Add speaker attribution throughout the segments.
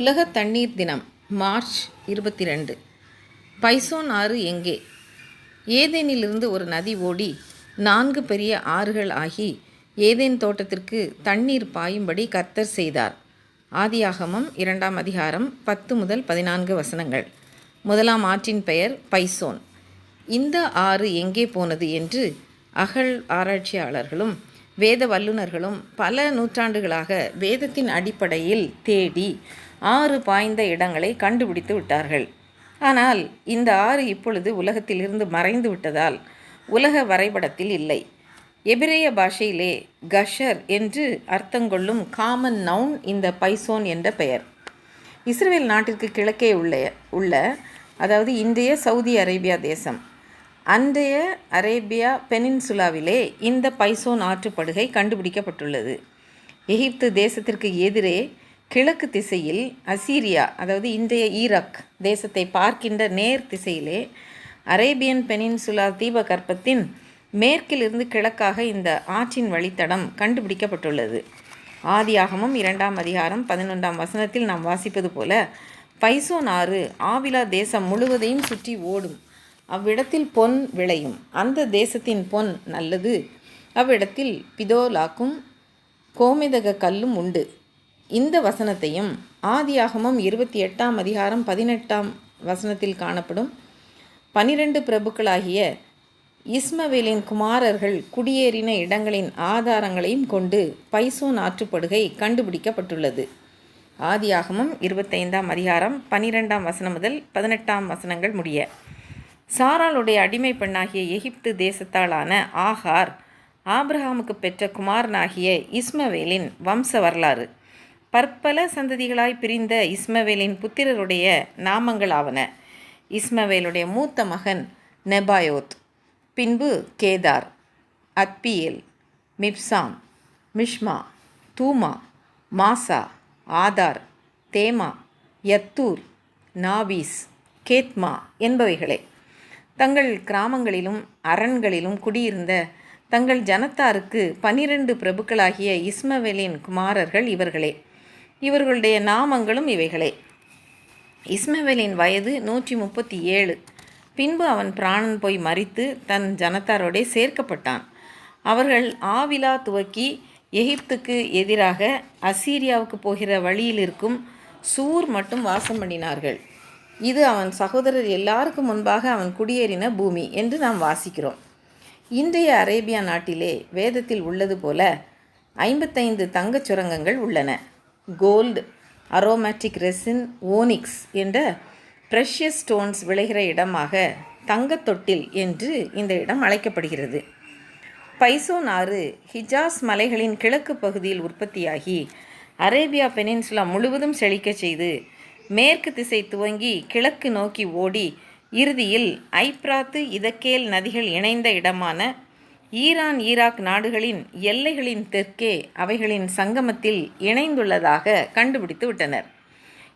Speaker 1: உலக தண்ணீர் தினம் மார்ச் இருபத்தி ரெண்டு பைசோன் ஆறு எங்கே? ஏதேனிலிருந்து ஒரு நதி ஓடி நான்கு பெரிய ஆறுகள் ஆகி ஏதேன் தோட்டத்திற்கு தண்ணீர் பாயும்படி கர்த்தர் செய்தார். ஆதியாகமம் இரண்டாம் அதிகாரம் பத்து முதல் பதினான்கு வசனங்கள். முதலாம் ஆற்றின் பெயர் பைசோன். இந்த ஆறு எங்கே போனது என்று அகழ் ஆராய்ச்சியாளர்களும் வேத வல்லுநர்களும் பல நூற்றாண்டுகளாக வேதத்தின் அடிப்படையில் தேடி ஆறு பாய்ந்த இடங்களை கண்டுபிடித்து விட்டார்கள். ஆனால் இந்த ஆறு இப்பொழுது உலகத்திலிருந்து மறைந்து விட்டதால் உலக வரைபடத்தில் இல்லை. எபிரேய பாஷையிலே கஷர் என்று அர்த்தங்கொள்ளும் காமன் நவுன் இந்த பைசோன் என்ற பெயர். இஸ்ரேல் நாட்டிற்கு கிழக்கே உள்ள உள்ள அதாவது இன்றைய சவுதி அரேபியா தேசம். அன்றைய அரேபியா பெனின்சுலாவிலே இந்த பைசோன் ஆற்றுப்படுகை கண்டுபிடிக்கப்பட்டுள்ளது. எகிப்து தேசத்திற்கு எதிரே கிழக்கு திசையில் அசீரியா அதாவது இன்றைய ஈராக் தேசத்தை பார்க்கின்ற நேர் திசையிலே அரேபியன் பெனின்சுலா தீபகற்பத்தின் மேற்கிலிருந்து கிழக்காக இந்த ஆற்றின் வழித்தடம் கண்டுபிடிக்கப்பட்டுள்ளது. ஆதியாகமும் இரண்டாம் அதிகாரம் பதினொன்றாம் வசனத்தில் நாம் வாசிப்பது போல பைசோன் ஆறு ஆவிலா தேசம் முழுவதையும் சுற்றி ஓடும். அவ்விடத்தில் பொன் விளையும். அந்த தேசத்தின் பொன் நல்லது. அவ்விடத்தில் பிதோலாக்கும் கோமிதக கல்லும் உண்டு. இந்த வசனத்தையும் ஆதியாகமம் இருபத்தி எட்டாம் அதிகாரம் பதினெட்டாம் வசனத்தில் காணப்படும். பனிரெண்டு பிரபுக்களாகிய இஸ்மவேலின் குமாரர்கள் குடியேறின இடங்களின் ஆதாரங்களையும் கொண்டு பைசோன் ஆற்றுப்படுகை கண்டுபிடிக்கப்பட்டுள்ளது. ஆதியாகமம் இருபத்தைந்தாம் அதிகாரம் பனிரெண்டாம் வசனம் முதல் பதினெட்டாம் வசனங்கள் முடிய. சாராளுடைய அடிமை பெண்ணாகிய எகிப்து தேசத்தாளான ஆகார் ஆப்ரஹாமுக்கு பெற்ற குமாரனாகிய இஸ்மவேலின் வம்ச வரலாறு. பற்பல சந்ததிகளாய் பிரிந்த இஸ்மவேலின் புத்திரருடைய நாமங்களாவன. இஸ்மவேலுடைய மூத்த மகன் நெபாயோத் பின்பு Kedar Adbeel Mibsam Mishma Dumah Massa Hadar Tema யத்தூர் நாபீஸ் கேத்மா என்பவைகளே. தங்கள் கிராமங்களிலும் அரண்களிலும் குடியிருந்த தங்கள் ஜனத்தாருக்கு பனிரெண்டு பிரபுக்களாகிய இஸ்மவேலின் குமாரர்கள் இவர்களே. இவர்களுடைய நாமங்களும் இவைகளே. இஸ்மவேலின் வயது நூற்றி முப்பத்தி ஏழு. பின்பு அவன் பிராணன் போய் மறித்து தன் ஜனத்தாரோடே சேர்க்கப்பட்டான். அவர்கள் ஆவிலா துவக்கி எகிப்துக்கு எதிராக அசீரியாவுக்கு போகிற வழியில் இருக்கும் சூர் மட்டும் வாசம் பண்ணினார்கள். இது அவன் சகோதரர் எல்லாருக்கும் முன்பாக அவன் குடியேறின பூமி என்று நாம் வாசிக்கிறோம். இன்றைய அரேபியா நாட்டிலே வேதத்தில் உள்ளது போல ஐம்பத்தைந்து தங்கச் சுரங்கங்கள் உள்ளன. கோல்டு அரோமேட்டிக் ரெசின் ஓனிக்ஸ் என்ற ப்ரெஷியஸ் ஸ்டோன்ஸ் விளைகிற இடமாக தங்கத் தொட்டில் என்று இந்த இடம் அழைக்கப்படுகிறது. பைசோன் ஆறு ஹிஜாஸ் மலைகளின் கிழக்கு பகுதியில் உற்பத்தியாகி அரேபியா பெனின்சுலா முழுவதும் செழிக்கச் செய்து மேற்கு திசை துவங்கி கிழக்கு நோக்கி ஓடி இறுதியில் ஐப்ராத்து இதக்கேல் நதிகள் இணைந்த இடமான ஈரான் ஈராக் நாடுகளின் எல்லைகளின் தெற்கே அவைகளின் சங்கமத்தில் இணைந்துள்ளதாக கண்டுபிடித்து விட்டனர்.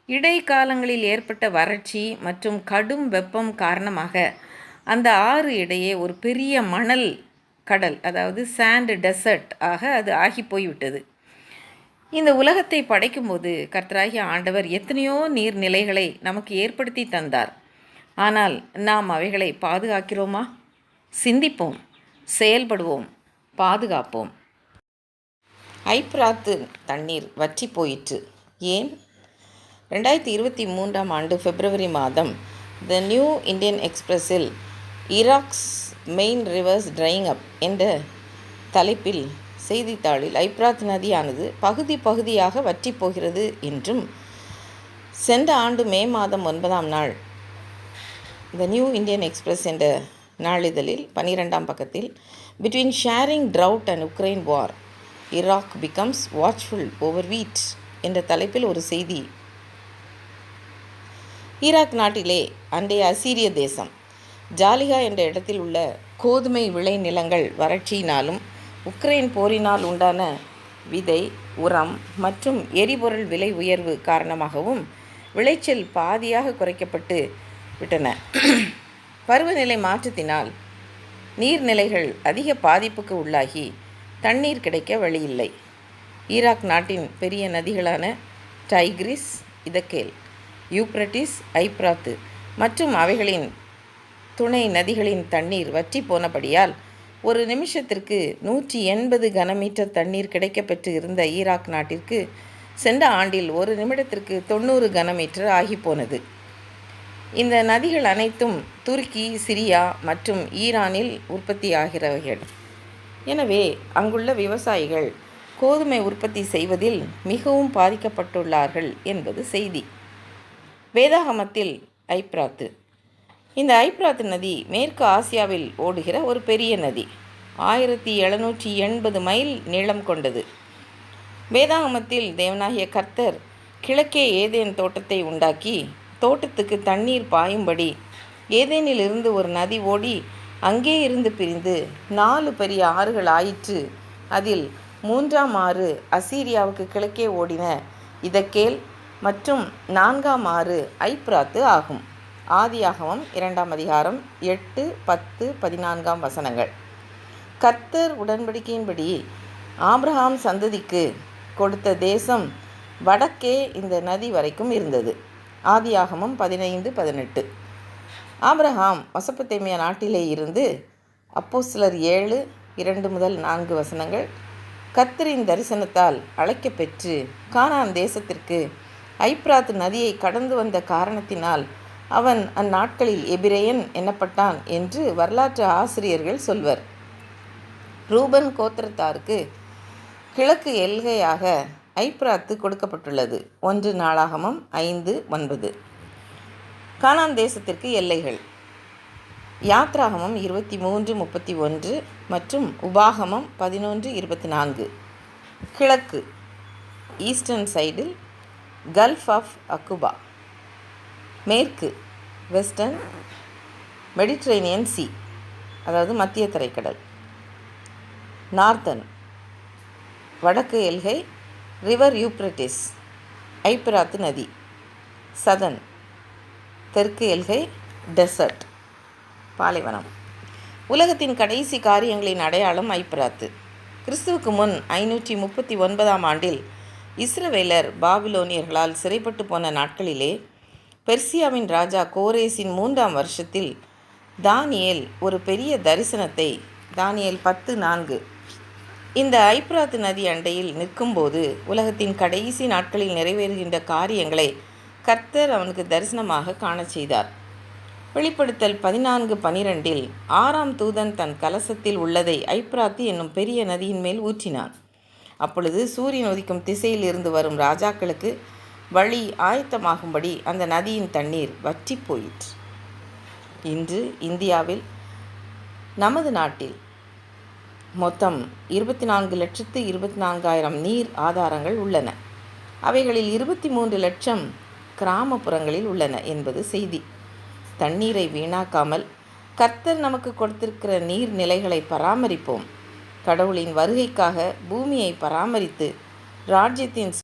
Speaker 1: இடைக்காலங்களில் ஏற்பட்ட வறட்சி மற்றும் கடும் வெப்பம் காரணமாக அந்த ஆறு இடையே ஒரு பெரிய மணல் கடல் அதாவது சாண்ட் டெசர்ட் ஆக அது ஆகி போய்விட்டது. இந்த உலகத்தை படைக்கும்போது கர்த்தராகிய ஆண்டவர் எத்தனையோ நீர்நிலைகளை நமக்கு ஏற்படுத்தி தந்தார். ஆனால் நாம் அவைகளை பாதுகாக்கிறோமா? சிந்திப்போம். செயல்படுவோம் பாதுகாப்போம். ஐப்ராத்து தண்ணீர் வற்றி போயிற்று. ஏன்? ரெண்டாயிரத்தி இருபத்தி மூன்றாம் ஆண்டு பிப்ரவரி மாதம் த நியூ இந்தியன் எக்ஸ்பிரஸில் Iraq's main rivers drying up என்ற தலைப்பில் செய்தித்தாளில் ஐப்ராத் நதியானது பகுதி பகுதியாக வற்றி போகிறது என்றும் சென்ற ஆண்டு மே மாதம் ஒன்பதாம் நாள் த நியூ இந்தியன் எக்ஸ்பிரஸ் என்ற நாளிதழில் பனிரெண்டாம் பக்கத்தில் between sharing drought and Ukraine war Iraq becomes watchful over wheat என்ற தலைப்பில் ஒரு செய்தி. ஈராக் நாட்டிலே அண்டைய அசீரிய தேசம் ஜாலிகா என்ற இடத்தில் உள்ள கோதுமை விளை நிலங்கள் வறட்சியினாலும் உக்ரைன் போரினால் உண்டான விதை உரம் மற்றும் எரிபொருள் விலை உயர்வு காரணமாகவும் விளைச்சல் பாதியாக குறைக்கப்பட்டு விட்டன. பருவநிலை மாற்றத்தினால் நீர்நிலைகள் அதிக பாதிப்புக்கு உள்ளாகி தண்ணீர் கிடைக்க வழியில்லை. ஈராக் நாட்டின் பெரிய நதிகளான டைக்ரிஸ் இதக்கேல் யூப்ரட்டிஸ் ஐப்ராத்து மற்றும் அவைகளின் துணை நதிகளின் தண்ணீர் வற்றி போனபடியால் ஒரு நிமிஷத்திற்கு நூற்றி எண்பது கனமீட்டர் தண்ணீர் கிடைக்கப்பெற்று இருந்த ஈராக் நாட்டிற்கு சென்ற ஆண்டில் ஒரு நிமிடத்திற்கு தொண்ணூறு கனமீட்டர் ஆகிப்போனது இந்த நதிகள் அனைத்தும் துருக்கி சிரியா மற்றும் ஈரானில் உற்பத்தியாகிறவைகள். எனவே அங்குள்ள விவசாயிகள் கோதுமை உற்பத்தி செய்வதில் மிகவும் பாதிக்கப்பட்டுள்ளார்கள் என்பது செய்தி. வேதாகமத்தில் ஐப்ராத்து. இந்த ஐப்ராத்து நதி மேற்கு ஆசியாவில் ஓடுகிற ஒரு பெரிய நதி. ஆயிரத்தி எழுநூற்றி எண்பது மைல் நீளம் கொண்டது. வேதாகமத்தில் தேவனாகிய கர்த்தர் கிழக்கே ஏதேன் தோட்டத்தை உண்டாக்கி தோட்டத்துக்கு தண்ணீர் பாயும்படி ஏதேனிலிருந்து ஒரு நதி ஓடி அங்கே இருந்து பிரிந்து நாலு பெரிய ஆறுகள் ஆயிற்று. அதில் மூன்றாம் ஆறு அசீரியாவுக்கு கிழக்கே ஓடின. இதக்கேல் மற்றும் நான்காம் ஆறு ஐப்ராத்து ஆகும். ஆதியாகவும் இரண்டாம் அதிகாரம் எட்டு பத்து பதினான்காம் வசனங்கள். கர்த்தர் உடன்படிக்கையின்படி ஆப்ரஹாம் சந்ததிக்கு கொடுத்த தேசம் வடக்கே இந்த நதி வரைக்கும் இருந்தது. ஆதியாகமம் பதினைந்து பதினெட்டு. ஆபிரகாம் மசப்பத்தேமியா நாட்டிலே இருந்து அப்போ சிலர் ஏழு இரண்டு முதல் நான்கு வசனங்கள் கத்தரின் தரிசனத்தால் அழைக்கப் பெற்று கானான் தேசத்திற்கு ஐப்ராத் நதியை கடந்து வந்த காரணத்தினால் அவன் அந்நாட்களில் எபிரேயன் எனப்பட்டான் என்று வரலாற்று ஆசிரியர்கள் சொல்வர். ரூபன் கோத்திரத்தாருக்கு கிழக்கு எல்கையாக ஐப்ராத்து கொடுக்கப்பட்டுள்ளது. ஒன்று நாளாகமம் ஐந்து ஒன்பது. கானான் தேசத்திற்கு எல்லைகள். யாத்ராகமம் இருபத்தி மூன்று முப்பத்தி ஒன்று மற்றும் உபாகமம் பதினொன்று இருபத்தி நான்கு கிழக்கு ஈஸ்டர்ன் சைடில் கல்ஃப் ஆஃப் அக்குபா மேற்கு வெஸ்டர்ன் மெடிட்ரேனியன் சி அதாவது மத்திய தரைக்கடல். நார்த்தன் வடக்கு எல்கை ரிவர் யூப்ரட்டிஸ் ஐப்ராத்து நதி சதன் தெற்கு எல்கை டெசர்ட் பாலைவனம். உலகத்தின் கடைசி காரியங்களின் அடையாளம் ஐப்ராத்து கிறிஸ்துவுக்கு முன் ஐநூற்றி முப்பத்தி ஒன்பதாம் ஆண்டில் இஸ்ரவேலர் பாபிலோனியர்களால் சிறைப்பட்டு போன நாட்களிலே பெர்சியாவின் ராஜா கோரேஸின் மூன்றாம் வருஷத்தில் தானியேல் ஒரு பெரிய தரிசனத்தை தானியேல் பத்து நான்கு இந்த ஐப்ராத் நதி அண்டையில் நிற்கும்போது உலகத்தின் கடைசி நாட்களில் நிறைவேறுகின்ற காரியங்களை கர்த்தர் அவனுக்கு தரிசனமாக காணச் செய்தார். வெளிப்படுத்தல் பதினான்கு பனிரெண்டில் ஆறாம் தூதன் தன் கலசத்தில் உள்ளதை ஐப்ராத்து என்னும் பெரிய நதியின் மேல் ஊற்றினான். அப்பொழுது சூரியன் உதிக்கும் திசையில் இருந்து வரும் ராஜாக்களுக்கு வழி ஆயத்தமாகும்படி அந்த நதியின் தண்ணீர் வற்றி போயிற்று. இன்று இந்தியாவில் நமது நாட்டில் மொத்தம் இருபத்தி நான்கு லட்சத்து இருபத்தி நான்காயிரம் நீர் ஆதாரங்கள் உள்ளன. அவைகளில் இருபத்தி மூன்று லட்சம் கிராமப்புறங்களில் உள்ளன என்பது செய்தி. தண்ணீரை வீணாக்காமல் கர்த்தர் நமக்கு கொடுத்திருக்கிற நீர்நிலைகளை பராமரிப்போம். கடவுளின் வருகைக்காக பூமியை பராமரித்து ராஜ்யத்தின்